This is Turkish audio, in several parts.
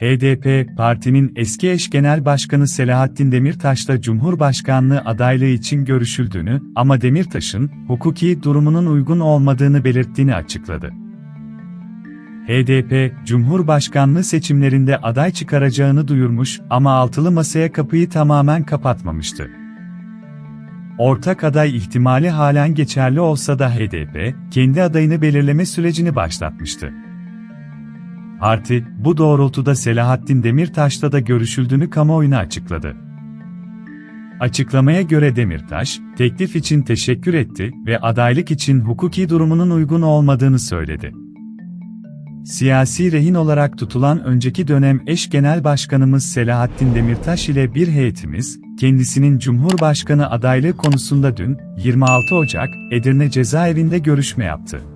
HDP, partinin eski eş genel başkanı Selahattin Demirtaş'la Cumhurbaşkanlığı adaylığı için görüşüldüğünü ama Demirtaş'ın hukuki durumunun uygun olmadığını belirttiğini açıkladı. HDP, Cumhurbaşkanlığı seçimlerinde aday çıkaracağını duyurmuş ama altılı masaya kapıyı tamamen kapatmamıştı. Ortak aday ihtimali halen geçerli olsa da HDP, kendi adayını belirleme sürecini başlatmıştı. Parti, bu doğrultuda Selahattin Demirtaş'la da görüşüldüğünü kamuoyuna açıkladı. Açıklamaya göre Demirtaş, teklif için teşekkür etti ve adaylık için hukuki durumunun uygun olmadığını söyledi. Siyasi rehin olarak tutulan önceki dönem eş genel başkanımız Selahattin Demirtaş ile bir heyetimiz, kendisinin Cumhurbaşkanı adaylığı konusunda dün, 26 Ocak, Edirne cezaevinde görüşme yaptı.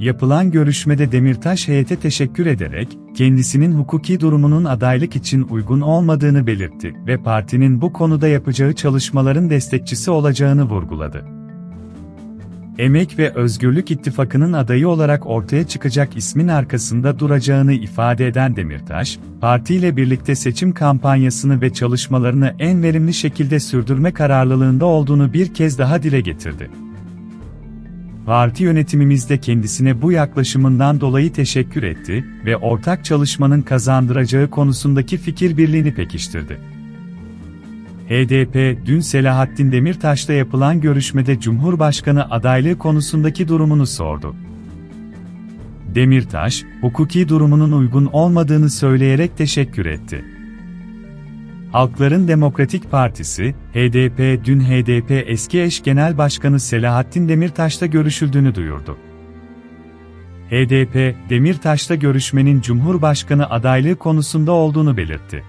Yapılan görüşmede Demirtaş heyete teşekkür ederek, kendisinin hukuki durumunun adaylık için uygun olmadığını belirtti ve partinin bu konuda yapacağı çalışmaların destekçisi olacağını vurguladı. Emek ve Özgürlük İttifakı'nın adayı olarak ortaya çıkacak ismin arkasında duracağını ifade eden Demirtaş, partiyle birlikte seçim kampanyasını ve çalışmalarını en verimli şekilde sürdürme kararlılığında olduğunu bir kez daha dile getirdi. Parti yönetimimizde kendisine bu yaklaşımından dolayı teşekkür etti ve ortak çalışmanın kazandıracağı konusundaki fikir birliğini pekiştirdi. HDP, dün Selahattin Demirtaş'la yapılan görüşmede Cumhurbaşkanı adaylığı konusundaki durumunu sordu. Demirtaş, hukuki durumunun uygun olmadığını söyleyerek teşekkür etti. Halkların Demokratik Partisi, HDP dün HDP eski eş genel başkanı Selahattin Demirtaş'la görüşüldüğünü duyurdu. HDP, Demirtaş'la görüşmenin Cumhurbaşkanı adaylığı konusunda olduğunu belirtti.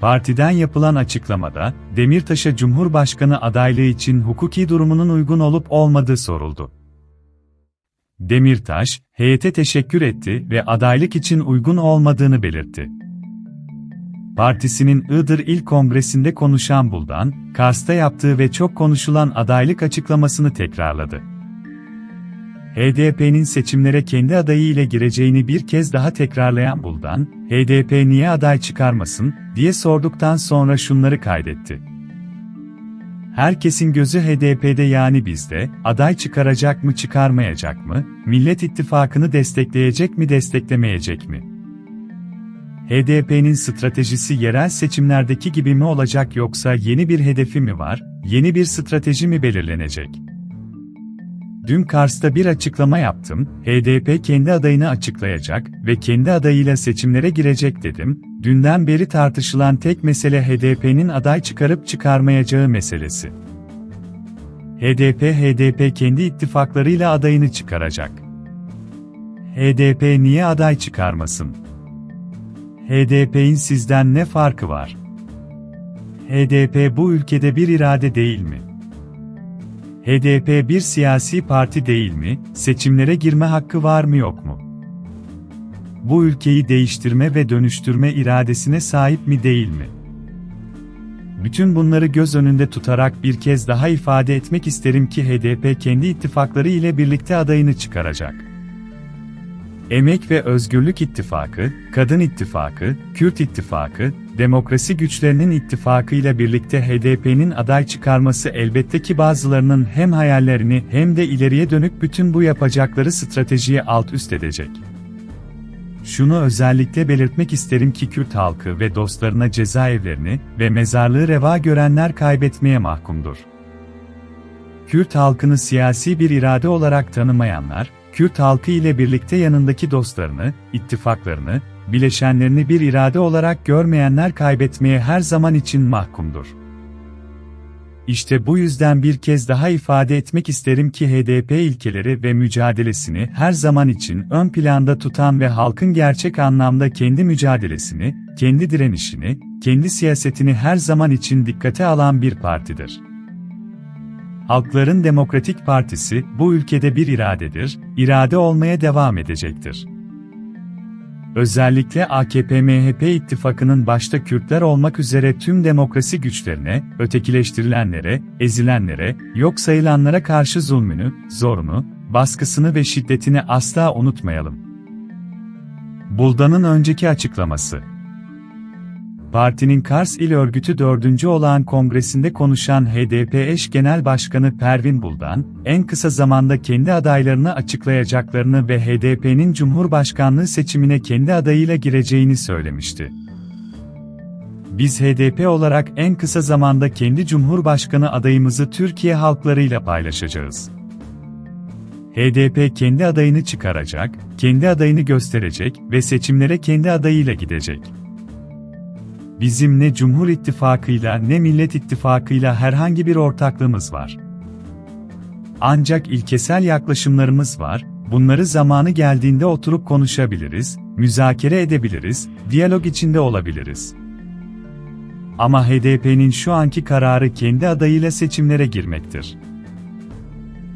Partiden yapılan açıklamada, Demirtaş'a Cumhurbaşkanı adaylığı için hukuki durumunun uygun olup olmadığı soruldu. Demirtaş, heyete teşekkür etti ve adaylık için uygun olmadığını belirtti. Partisinin Iğdır İl Kongresi'nde konuşan Buldan, Kars'ta yaptığı ve çok konuşulan adaylık açıklamasını tekrarladı. HDP'nin seçimlere kendi adayı ile gireceğini bir kez daha tekrarlayan Buldan, HDP niye aday çıkarmasın, diye sorduktan sonra şunları kaydetti. Herkesin gözü HDP'de yani bizde, aday çıkaracak mı çıkarmayacak mı, Millet İttifakı'nı destekleyecek mi desteklemeyecek mi? HDP'nin stratejisi yerel seçimlerdeki gibi mi olacak yoksa yeni bir hedefi mi var, yeni bir strateji mi belirlenecek? Dün Kars'ta bir açıklama yaptım, HDP kendi adayını açıklayacak ve kendi adayıyla seçimlere girecek dedim, dünden beri tartışılan tek mesele HDP'nin aday çıkarıp çıkarmayacağı meselesi. HDP HDP kendi ittifaklarıyla adayını çıkaracak. HDP niye aday çıkarmasın? HDP'in sizden ne farkı var? HDP bu ülkede bir irade değil mi? HDP bir siyasi parti değil mi? Seçimlere girme hakkı var mı yok mu? Bu ülkeyi değiştirme ve dönüştürme iradesine sahip mi değil mi? Bütün bunları göz önünde tutarak bir kez daha ifade etmek isterim ki HDP kendi ittifakları ile birlikte adayını çıkaracak. Emek ve Özgürlük İttifakı, Kadın İttifakı, Kürt İttifakı, Demokrasi Güçlerinin İttifakı ile birlikte HDP'nin aday çıkarması elbette ki bazılarının hem hayallerini hem de ileriye dönük bütün bu yapacakları stratejiye alt üst edecek. Şunu özellikle belirtmek isterim ki Kürt halkı ve dostlarına cezaevlerini ve mezarlığı reva görenler kaybetmeye mahkumdur. Kürt halkını siyasi bir irade olarak tanımayanlar, Kürt halkı ile birlikte yanındaki dostlarını, ittifaklarını, bileşenlerini bir irade olarak görmeyenler kaybetmeye her zaman için mahkumdur. İşte bu yüzden bir kez daha ifade etmek isterim ki HDP ilkeleri ve mücadelesini her zaman için ön planda tutan ve halkın gerçek anlamda kendi mücadelesini, kendi direnişini, kendi siyasetini her zaman için dikkate alan bir partidir. Halkların Demokratik Partisi bu ülkede bir iradedir, irade olmaya devam edecektir. Özellikle AKP-MHP ittifakının başta Kürtler olmak üzere tüm demokrasi güçlerine, ötekileştirilenlere, ezilenlere, yok sayılanlara karşı zulmünü, zorunu, baskısını ve şiddetini asla unutmayalım. Buldan'ın önceki açıklaması. Partinin Kars İl Örgütü 4. olağan kongresinde konuşan HDP eş genel başkanı Pervin Buldan, en kısa zamanda kendi adaylarını açıklayacaklarını ve HDP'nin Cumhurbaşkanlığı seçimine kendi adayıyla gireceğini söylemişti. Biz HDP olarak en kısa zamanda kendi Cumhurbaşkanı adayımızı Türkiye halklarıyla paylaşacağız. HDP kendi adayını çıkaracak, kendi adayını gösterecek ve seçimlere kendi adayıyla gidecek. Bizim ne Cumhur İttifakı'yla ne Millet İttifakı'yla herhangi bir ortaklığımız var. Ancak ilkesel yaklaşımlarımız var, bunları zamanı geldiğinde oturup konuşabiliriz, müzakere edebiliriz, diyalog içinde olabiliriz. Ama HDP'nin şu anki kararı kendi adayıyla seçimlere girmektir.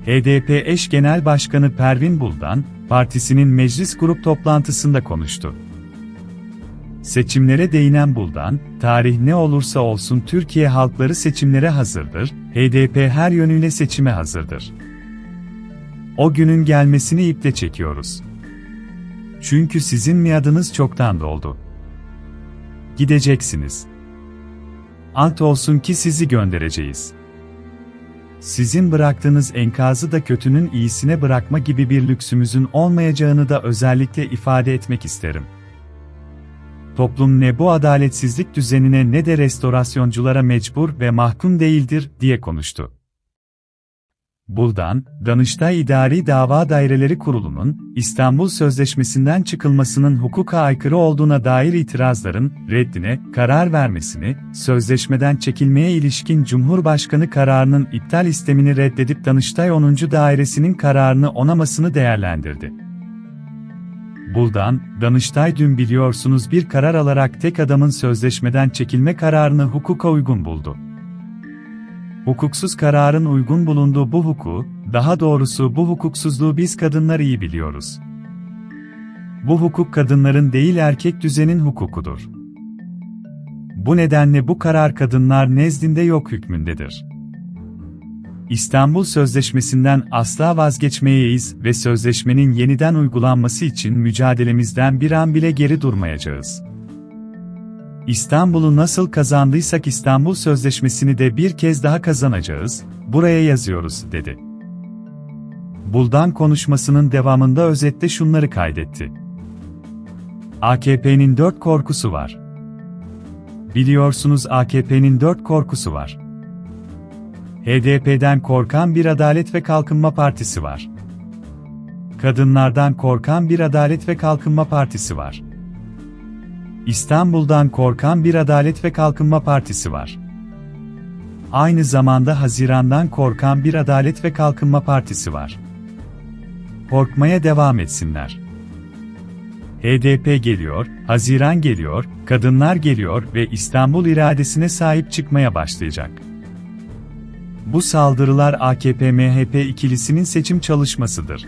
HDP eş genel başkanı Pervin Buldan, partisinin meclis grup toplantısında konuştu. Seçimlere değinen Buldan, tarih ne olursa olsun Türkiye halkları seçimlere hazırdır, HDP her yönüyle seçime hazırdır. O günün gelmesini iple çekiyoruz. Çünkü sizin miadınız çoktan doldu. Gideceksiniz. Ant olsun ki sizi göndereceğiz. Sizin bıraktığınız enkazı da kötünün iyisine bırakma gibi bir lüksümüzün olmayacağını da özellikle ifade etmek isterim. Toplum ne bu adaletsizlik düzenine ne de restorasyonculara mecbur ve mahkum değildir, diye konuştu. Buldan, Danıştay İdari Dava Daireleri Kurulu'nun, İstanbul Sözleşmesi'nden çıkılmasının hukuka aykırı olduğuna dair itirazların, reddine, karar vermesini, sözleşmeden çekilmeye ilişkin Cumhurbaşkanı kararının iptal istemini reddedip Danıştay 10. Dairesinin kararını onamasını değerlendirdi. Buldan, Danıştay dün biliyorsunuz bir karar alarak tek adamın sözleşmeden çekilme kararını hukuka uygun buldu. Hukuksuz kararın uygun bulunduğu bu hukuku, daha doğrusu bu hukuksuzluğu biz kadınlar iyi biliyoruz. Bu hukuk kadınların değil erkek düzenin hukukudur. Bu nedenle bu karar kadınlar nezdinde yok hükmündedir. İstanbul Sözleşmesi'nden asla vazgeçmeyeyiz ve sözleşmenin yeniden uygulanması için mücadelemizden bir an bile geri durmayacağız. İstanbul'u nasıl kazandıysak İstanbul Sözleşmesi'ni de bir kez daha kazanacağız, buraya yazıyoruz, dedi. Buldan konuşmasının devamında özette şunları kaydetti. AKP'nin dört korkusu var. Biliyorsunuz AKP'nin dört korkusu var. HDP'den korkan bir Adalet ve Kalkınma Partisi var. Kadınlardan korkan bir Adalet ve Kalkınma Partisi var. İstanbul'dan korkan bir Adalet ve Kalkınma Partisi var. Aynı zamanda Haziran'dan korkan bir Adalet ve Kalkınma Partisi var. Korkmaya devam etsinler. HDP geliyor, Haziran geliyor, kadınlar geliyor ve İstanbul iradesine sahip çıkmaya başlayacak. Bu saldırılar AKP-MHP ikilisinin seçim çalışmasıdır.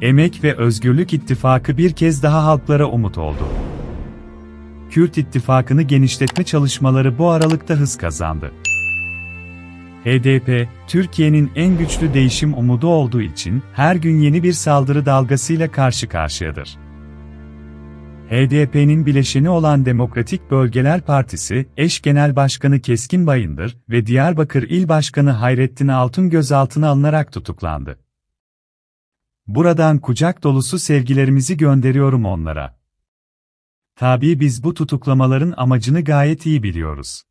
Emek ve Özgürlük İttifakı bir kez daha halklara umut oldu. Kürt İttifakı'nı genişletme çalışmaları bu aralıkta hız kazandı. HDP, Türkiye'nin en güçlü değişim umudu olduğu için her gün yeni bir saldırı dalgasıyla karşı karşıyadır. HDP'nin bileşeni olan Demokratik Bölgeler Partisi, eş genel başkanı Keskin Bayındır ve Diyarbakır İl Başkanı Hayrettin Altun gözaltına alınarak tutuklandı. Buradan kucak dolusu sevgilerimizi gönderiyorum onlara. Tabii biz bu tutuklamaların amacını gayet iyi biliyoruz.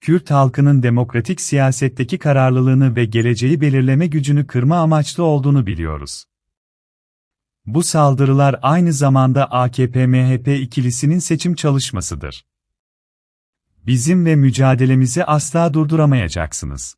Kürt halkının demokratik siyasetteki kararlılığını ve geleceği belirleme gücünü kırma amaçlı olduğunu biliyoruz. Bu saldırılar aynı zamanda AKP-MHP ikilisinin seçim çalışmasıdır. Bizim ve mücadelemizi asla durduramayacaksınız.